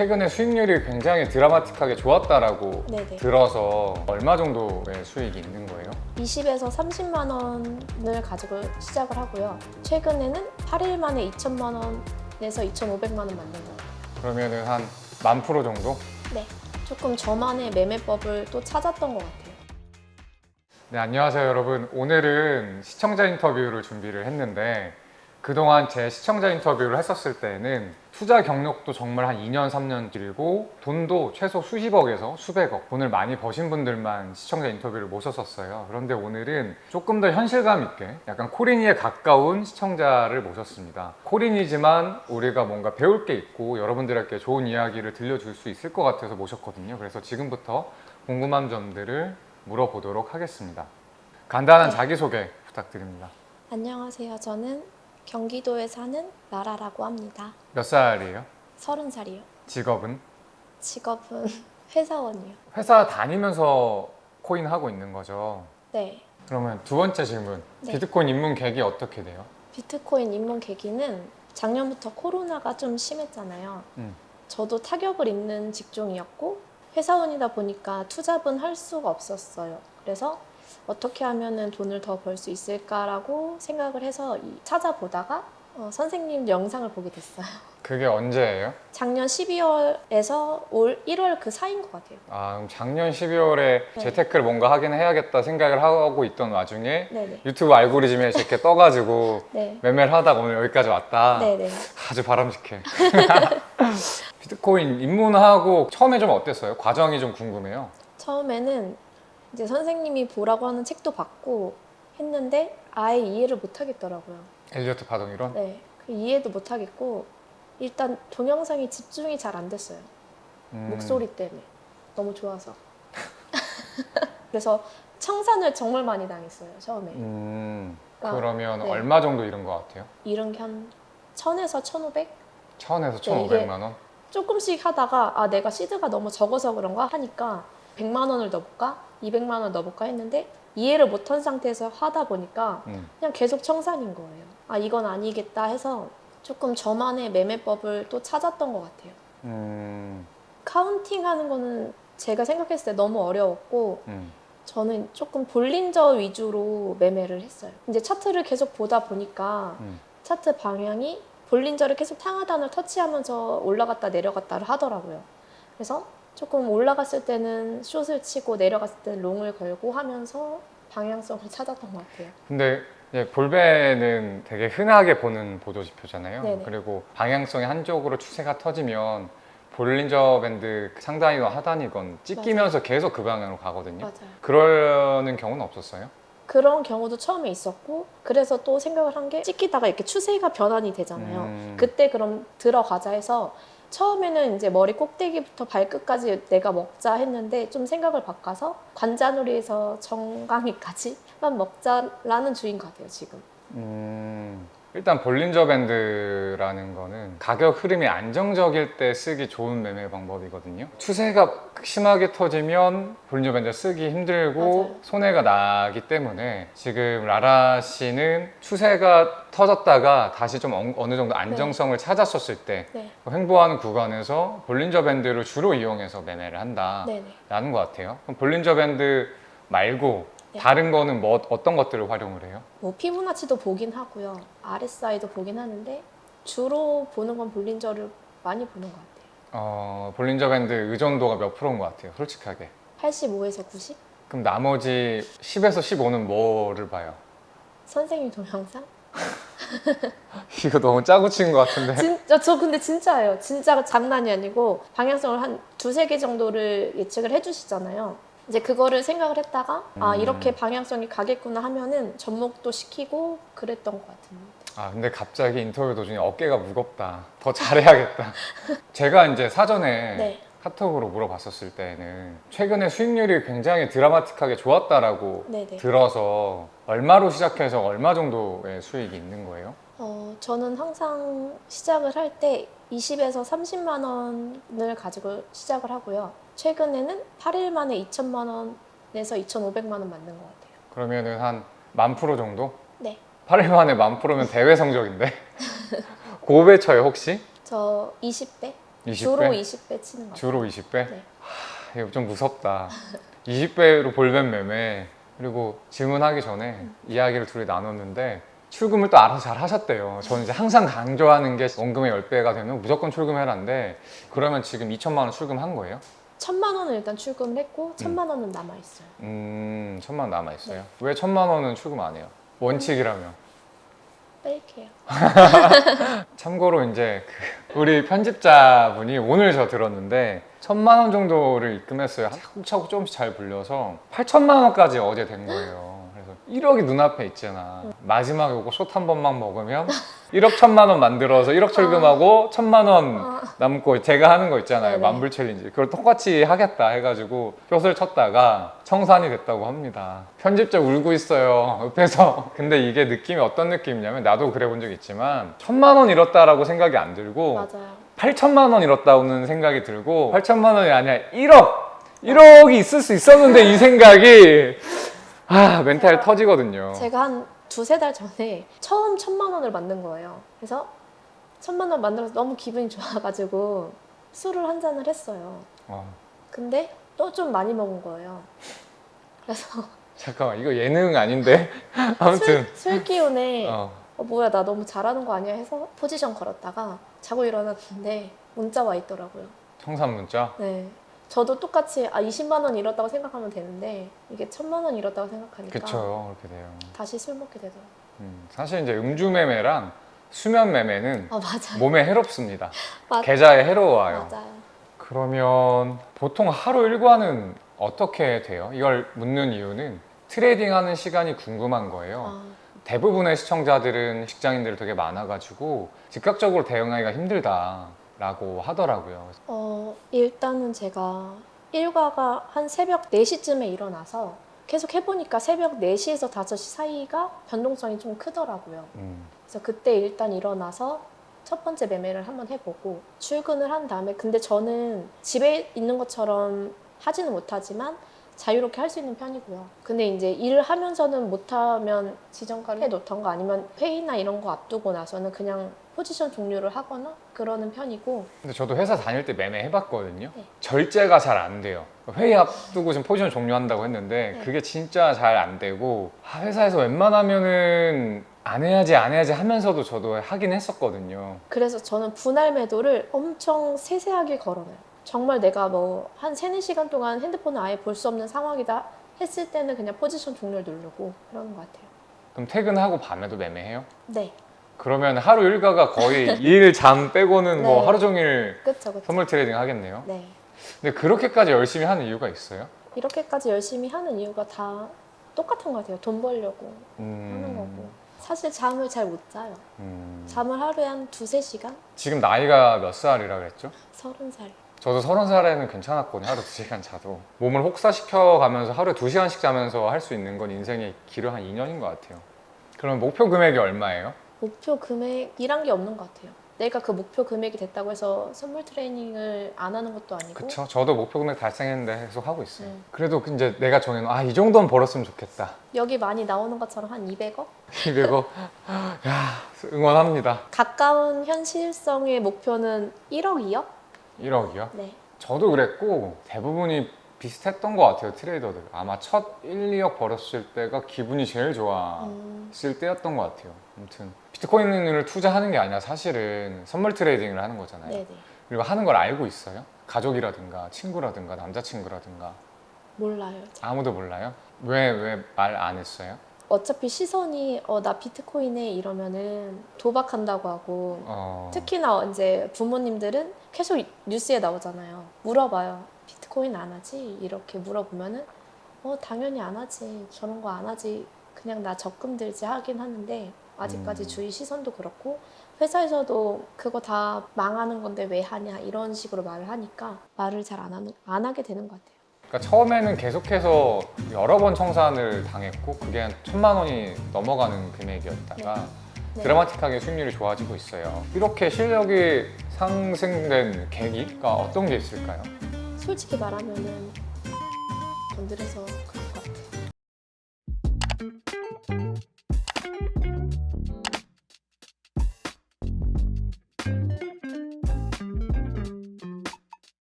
최근에 수익률이 굉장히 드라마틱하게 좋았다라고 네네. 들어서 얼마 정도의 수익이 있는 거예요? 20에서 30만 원을 가지고 시작을 하고요. 최근에는 8일 만에 2천만 원에서 2,500만 원 만든 것 같아요. 그러면은 한 만 프로 정도? 네. 조금 저만의 매매법을 또 찾았던 것 같아요. 네, 안녕하세요, 여러분. 오늘은 시청자 인터뷰를 준비를 했는데 그동안 제 시청자 인터뷰를 했었을 때는 투자 경력도 정말 한 2년, 3년 길고 돈도 최소 수십억에서 수백억 돈을 많이 버신 분들만 시청자 인터뷰를 모셨었어요. 그런데 오늘은 조금 더 현실감 있게 약간 코린이에 가까운 시청자를 모셨습니다. 코린이지만 우리가 뭔가 배울 게 있고 여러분들에게 좋은 이야기를 들려줄 수 있을 것 같아서 모셨거든요. 그래서 지금부터 궁금한 점들을 물어보도록 하겠습니다. 간단한 네. 자기소개 부탁드립니다. 안녕하세요. 저는 경기도에 사는 나라라고 합니다. 몇 살이에요? 서른 살이요. 직업은? 직업은 회사원이요. 회사 다니면서 코인 하고 있는 거죠. 네. 그러면 두 번째 질문. 네. 비트코인 입문 계획이 어떻게 돼요? 비트코인 입문 계기는 작년부터 코로나가 좀 심했잖아요. 음. 저도 타격을 입는 직종이었고 회사원이다 보니까 투잡은 할 수가 없었어요. 그래서 어떻게 하면 돈을 더 벌 수 있을까라고 생각을 해서 이- 찾아보다가 어, 선생님 영상을 보게 됐어요. 그게 언제예요? 작년 12월에서 올 1월 그 사이인 것 같아요. 아, 그럼 작년 12월에 네. 재테크를 뭔가 하긴 해야겠다 생각을 하고 있던 와중에 네네. 유튜브 알고리즘에 이렇게 떠가지고 네. 매매를 하다가 오늘 여기까지 왔다. 네네. 아주 바람직해. 비트코인 입문하고 처음에 좀 어땠어요? 과정이 좀 궁금해요. 처음에는 이제 선생님이 보라고 하는 책도 받고 했는데 아예 이해를 못 하겠더라고요. 엘리어트 파동 이론? 네. 그 이해도 못 하겠고 일단 동영상이 집중이 잘 안 됐어요. 음, 목소리 때문에 너무 좋아서. 그래서 청산을 정말 많이 당했어요 처음에. 음, 그러니까, 그러면 네. 얼마 정도 잃은 것 같아요? 이런 게한 1000에서 1500? 1000에서 네, 1500만 원? 조금씩 하다가 아 내가 시드가 너무 적어서 그런가 하니까 100만 원을 넣어볼까? 200만 원을 넣어볼까 했는데 이해를 못한 상태에서 하다 보니까 음. 그냥 계속 청산인 거예요. 아 이건 아니겠다 해서 조금 저만의 매매법을 또 찾았던 것 같아요. 음, 카운팅 하는 거는 제가 생각했을 때 너무 어려웠고 음. 저는 조금 볼린저 위주로 매매를 했어요. 이제 차트를 계속 보다 보니까 음. 차트 방향이 볼린저를 계속 상하단을 터치하면서 올라갔다 내려갔다를 하더라고요. 그래서 조금 올라갔을 때는 숏을 치고 내려갔을 때는 롱을 걸고 하면서 방향성을 찾았던 것 같아요. 근데 이제 볼베는 되게 흔하게 보는 보조 지표잖아요. 네네. 그리고 방향성이 한쪽으로 추세가 터지면 볼린저 밴드 상단이건 하단이건 찢기면서 계속 그 방향으로 가거든요. 맞아요. 그러는 경우는 없었어요? 그런 경우도 처음에 있었고 그래서 또 생각을 한 게 찍히다가 이렇게 추세가 변환이 되잖아요. 음. 그때 그럼 들어가자 해서 처음에는 이제 머리 꼭대기부터 발끝까지 내가 먹자 했는데 좀 생각을 바꿔서 관자놀이에서 정강이까지만 먹자라는 주인 것 같아요 지금. 음, 일단 볼린저 밴드라는 거는 가격 흐름이 안정적일 때 쓰기 좋은 매매 방법이거든요. 추세가 심하게 터지면 볼린저 밴드 쓰기 힘들고 맞아요. 손해가 나기 때문에 지금 라라 씨는 추세가 터졌다가 다시 좀 어- 어느 정도 안정성을 찾았었을 때 네, 횡보하는 구간에서 볼린저 밴드를 주로 이용해서 매매를 한다라는 네네. 것 같아요. 그럼 볼린저 밴드 말고 네. 다른 거는 뭐 어떤 것들을 활용을 해요? 뭐 피부나치도 보긴 하고요. RSI도 보긴 하는데 주로 보는 건 볼린저를 많이 보는 것 같아요. 어, 볼린저 밴드 의존도가 몇 프로인 것 같아요, 솔직하게. 85에서 90? 그럼 나머지 10에서 15는 뭐를 봐요? 선생님 동영상? 이거 너무 짜고 치는 것 같은데. 진짜 저 근데 진짜예요. 진짜 장난이 아니고 방향성을 한 두세 개 정도를 예측을 해주시잖아요. 이제 그거를 생각을 했다가 아 음. 이렇게 방향성이 가겠구나 하면은 접목도 시키고 그랬던 것 같은데. 아, 근데 갑자기 인터뷰 도중에 어깨가 무겁다. 더 잘해야겠다. 제가 이제 사전에 네. 카톡으로 물어봤었을 때는 최근에 수익률이 굉장히 드라마틱하게 좋았다라고 네네. 들어서 얼마로 시작해서 얼마 정도의 수익이 있는 거예요? 어 저는 항상 시작을 할 때 20에서 30만 원을 가지고 시작을 하고요. 최근에는 8일 만에 2천만 원에서 2,500만 원 만든 것 같아요. 그러면은 한 만 프로 정도? 네. 8일 만에 만 프로면 대회 성적인데? 고배 쳐요 혹시? 저 20대? 20배? 주로 20배 치는 것 같아요. 주로 20배? 네. 하, 이거 좀 무섭다. 20배로 볼벤 매매 그리고 질문하기 전에 음. 이야기를 둘이 나눴는데 출금을 또 알아서 잘 하셨대요. 저는 이제 항상 강조하는 게 원금의 10배가 되면 무조건 출금해라는데 그러면 지금 2천만 원 출금한 거예요? 천만 원은 일단 출금을 했고 천만 원은 남아 있어요. 음, 천만 원 남아 있어요. 네. 왜 천만 원은 출금 안 해요? 원칙이라면. 뺄게요. 참고로 이제 그 우리 편집자분이 오늘 저 들었는데 천만 원 정도를 입금했어요. 차곡차곡 조금씩 잘 불려서 8천만 원까지 어제 된 거예요. 그래서 1억이 눈앞에 있잖아. 마지막에 요거 숏 한 번만 먹으면 1억 천만 원 만들어서 1억 출금하고 천만 원 아, 남고 제가 하는 거 있잖아요. 네네. 만불 챌린지. 그걸 똑같이 하겠다 해가지고 숏을 쳤다가 청산이 됐다고 합니다. 편집자 울고 있어요. 옆에서. 근데 이게 느낌이 어떤 느낌이냐면 나도 그래 본 적 있지만 천만 원 잃었다라고 생각이 안 들고 맞아요. 8천만 원 잃었다는 생각이 들고 8천만 원이 아니라 1억! 1억이 있을 수 있었는데 이 생각이 아 멘탈 터지거든요. 제가 한 두세 달 전에 처음 천만 원을 만든 거예요. 그래서 천만 원 만들어서 너무 기분이 좋아가지고 술을 한 잔을 했어요. 어, 근데 또 좀 많이 먹은 거예요. 그래서 잠깐만 이거 예능 아닌데 아무튼 술, 술 기운에 어, 어, 뭐야 나 너무 잘하는 거 아니야 해서 포지션 걸었다가 자고 일어났는데 문자 와 있더라고요. 청산 문자 네. 저도 똑같이 아 20만 원 잃었다고 생각하면 되는데 이게 천만 원 잃었다고 생각하니까 그쵸 그렇게 돼요. 다시 술 먹게 되더라고요. 음, 사실 이제 음주 매매랑 수면 매매는 아 맞아요. 몸에 해롭습니다. 맞- 계좌에 해로워요. 맞아요. 그러면 보통 하루 일과는 어떻게 돼요? 이걸 묻는 이유는 트레이딩 하는 시간이 궁금한 거예요. 아, 대부분의 시청자들은 직장인들이 되게 많아가지고 즉각적으로 대응하기가 힘들다 라고 하더라고요. 어, 일단은 제가 일과가 한 새벽 4시쯤에 일어나서 계속 해보니까 새벽 4시에서 5시 사이가 변동성이 좀 크더라고요. 음, 그래서 그때 일단 일어나서 첫 번째 매매를 한번 해보고 출근을 한 다음에 근데 저는 집에 있는 것처럼 하지는 못하지만 자유롭게 할 수 있는 편이고요. 근데 이제 일을 하면서는 못하면 지정가를 해놓던가 아니면 회의나 이런 거 앞두고 나서는 그냥 포지션 종료를 하거나 그러는 편이고 근데 저도 회사 다닐 때 매매 해봤거든요. 네. 절제가 잘 안 돼요. 회의 앞두고 지금 포지션 종료한다고 했는데 네. 그게 진짜 잘 안 되고 아, 회사에서 웬만하면은 안 해야지 안 해야지 하면서도 저도 하긴 했었거든요. 그래서 저는 분할 매도를 엄청 세세하게 걸어놔요. 정말 내가 뭐한 3, 4시간 동안 핸드폰을 아예 볼 수 없는 상황이다 했을 때는 그냥 포지션 종료를 누르고 그러는 것 같아요. 그럼 퇴근하고 밤에도 매매해요? 네, 그러면 하루 일과가 거의 일 잠 빼고는 뭐 네. 하루 종일 그쵸, 그쵸. 선물 트레이딩 하겠네요. 네. 근데 그렇게까지 열심히 하는 이유가 있어요? 이렇게까지 열심히 하는 이유가 다 똑같은 것 같아요. 돈 벌려고 하는 거고. 사실 잠을 잘 못 자요. 음. 잠을 하루에 한 두세 시간? 지금 나이가 몇 살이라 그랬죠? 서른 살. 저도 서른 살에는 괜찮았거든요. 하루 두 시간 자도. 몸을 혹사시켜 가면서 하루에 두 시간씩 자면서 할 수 있는 건 인생의 길어 한 2년인 것 같아요. 그러면 목표 금액이 얼마예요? 목표 금액이란 게 없는 것 같아요. 내가 그 목표 금액이 됐다고 해서 선물 트레이닝을 안 하는 것도 아니고 그쵸? 저도 목표 금액 달성했는데 계속 하고 있어요. 음. 그래도 이제 내가 정해놓은 아, 이 정도는 벌었으면 좋겠다. 여기 많이 나오는 것처럼 한 200억? 200억. 야, 응원합니다. 가까운 현실성의 목표는 1억, 2억? 1억이요? 네. 저도 그랬고 대부분이 비슷했던 것 같아요 트레이더들 아마 첫 1, 2억 벌었을 때가 기분이 제일 좋았을 음, 때였던 것 같아요 아무튼 비트코인을 투자하는 게 아니라 사실은 선물 트레이딩을 하는 거잖아요 네네. 그리고 하는 걸 알고 있어요 가족이라든가 친구라든가 남자친구라든가 몰라요. 아무도 몰라요 왜 왜 말 안 했어요 어차피 시선이 어, 나 비트코인에 이러면은 도박한다고 하고 어... 특히나 이제 부모님들은 계속 뉴스에 나오잖아요. 물어봐요. 비트코인 안 하지? 이렇게 물어보면은 어 당연히 안 하지. 저런 거 안 하지. 그냥 나 적금 들지 하긴 하는데 아직까지 음. 주위 시선도 그렇고 회사에서도 그거 다 망하는 건데 왜 하냐 이런 식으로 말을 하니까 말을 잘 안 하는 안 하게 되는 것 같아요. 그러니까 처음에는 계속해서 여러 번 청산을 당했고 그게 한 천만 원이 넘어가는 금액이었다가 네. 드라마틱하게 수익률이 좋아지고 있어요. 이렇게 실력이 상승된 계기가 어떤 게 있을까요? 솔직히 말하면은 건드려서